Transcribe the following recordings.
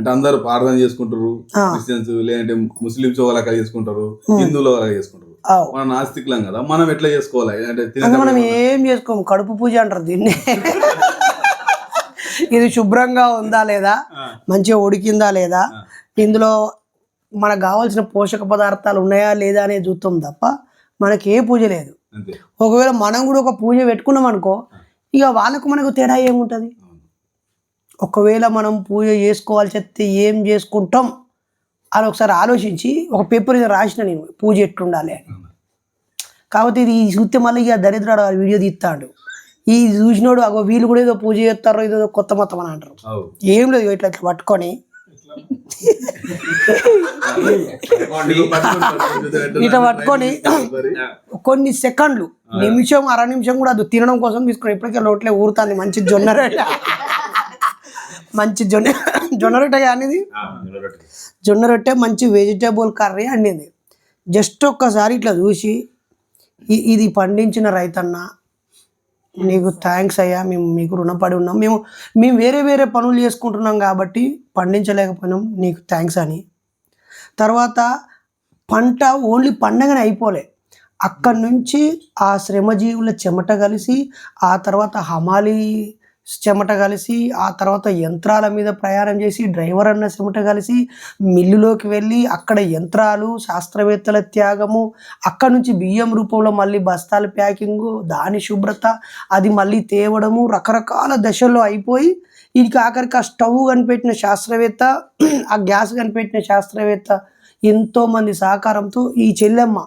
అంటే అందరూ ప్రార్థన చేసుకుంటారు. క్రిస్టియన్స్ లేదంటే ముస్లిమ్స్ ఒకలాగా చేసుకుంటారు హిందువులు ఒకలాగా చేసుకుంటారు. మనం నాస్తికులం కదా మనం ఎట్లా చేసుకోవాలి? అంటే మనం ఏం చేసుకోము? కడుపు పూజ అంటారు దీన్ని. ఇది శుభ్రంగా ఉందా లేదా? మంచిగా ఉడికిందా లేదా? ఇందులో మనకు కావాల్సిన పోషక పదార్థాలు ఉన్నాయా లేదా అనేది చూస్తాం తప్ప మనకి ఏ పూజ లేదు. ఒకవేళ మనం కూడా ఒక పూజ పెట్టుకున్నాం అనుకో ఇక వాళ్ళకు మనకు తేడా ఏముంటుంది. ఒకవేళ మనం పూజ చేసుకోవాల్సి వస్తే ఏం చేసుకుంటాం అని ఒకసారి ఆలోచించి ఒక పేపర్ మీద రాసిన నేను పూజ ఎట్లుండాలి అని. కాబట్టి ఇది చూస్తే మళ్ళీ ఇక దరిద్రుడు వీడియో తీస్తాడు. ఈ చూసినోడు అగో వీళ్ళు కూడా ఏదో పూజ చేస్తారో ఏదో కొత్త మొత్తం అని అంటారు. ఏం లేదు ఇట్లా ఇట్లా పట్టుకొని. ఇట్లా పట్టుకొని కొన్ని సెకండ్లు నిమిషం అర నిమిషం కూడా అది తినడం కోసం తీసుకుని ఇప్పటికే లోట్లే ఊరుతుంది మంచి జొన్న రొట్టె మంచి జొన్న జొన్న రొట్టె అనేది? జొన్న రొట్టె. మంచి వెజిటేబుల్ కర్రీ అండింది జస్ట్ ఒక్కసారి ఇట్లా చూసి ఇది పండించిన రైతన్న నీకు థ్యాంక్స్ అయ్యా మేము మీకు రుణపడి ఉన్నాం. మేము మేము వేరే వేరే పనులు చేసుకుంటున్నాం కాబట్టి పండించలేకపోయినాం నీకు థ్యాంక్స్ అని. తర్వాత పంట ఓన్లీ పండగనే అయిపోలే. అక్కడి నుంచి ఆ శ్రమజీవుల చెమట కలిసి ఆ తర్వాత హమాలి చెమట కలిసి ఆ తర్వాత యంత్రాల మీద ప్రయాణం చేసి డ్రైవర్ అన్న చెమట కలిసి మిల్లులోకి వెళ్ళి అక్కడ యంత్రాలు శాస్త్రవేత్తల త్యాగము అక్కడ నుంచి బియ్యం రూపంలో మళ్ళీ బస్తాల ప్యాకింగు దాని శుభ్రత అది మళ్ళీ తేవడము రకరకాల దశల్లో అయిపోయి వీడికి ఆఖరికి ఆ స్టవ్ కనిపెట్టిన శాస్త్రవేత్త ఆ గ్యాస్ కనిపెట్టిన శాస్త్రవేత్త ఎంతోమంది సహకారంతో ఈ చెల్లెమ్మ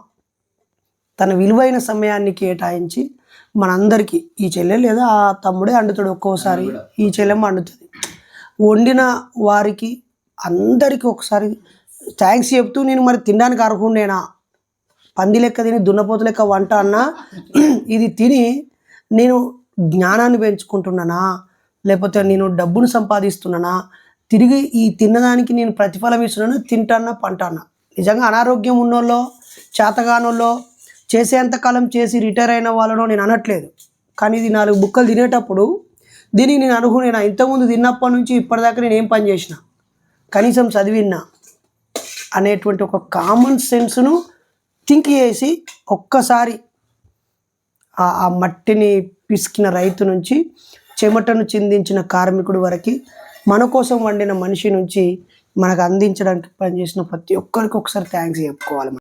తన విలువైన సమయాన్ని కేటాయించి మనందరికీ ఈ చెల్లె లేదా ఆ తమ్ముడే అండుతాడు ఒక్కోసారి. ఈ చెల్లెమ్మ అండుతుంది. వండిన వారికి అందరికీ ఒకసారి థ్యాంక్స్ చెప్తూ నేను మరి తినడానికి అర్హుండేనా? పంది లెక్క తిని దున్నపోతు లెక్క వంట అన్నా ఇది తిని నేను జ్ఞానాన్ని పెంచుకుంటున్నానా? లేకపోతే నేను డబ్బును సంపాదిస్తున్నానా? తిరిగి ఈ తిన్నదానికి నేను ప్రతిఫలం ఇస్తున్నాను? తింటానా? పంటానా? నిజంగా అనారోగ్యం ఉన్నోళ్ళో చేతగానోళ్ళో చేసేంతకాలం చేసి రిటైర్ అయిన వాళ్ళనో నేను అనట్లేదు. కానీ ఇది నాలుగు బుక్కలు తినేటప్పుడు దీనికి నేను అనుకునే ఇంతకుముందు తిన్నప్పటి నుంచి ఇప్పటిదాకా నేను ఏం పని చేసిన? కనీసం చదివినా అనేటువంటి ఒక కామన్ సెన్స్ను థింక్ చేసి ఒక్కసారి ఆ మట్టిని పిసికిన రైతు నుంచి చెమటను చిందించిన కార్మికుడి వరకు మన కోసం వండిన మనిషి నుంచి మనకు అందించడానికి పనిచేసిన ప్రతి ఒక్కరికి ఒకసారి థ్యాంక్స్ చెప్పుకోవాలి మనం.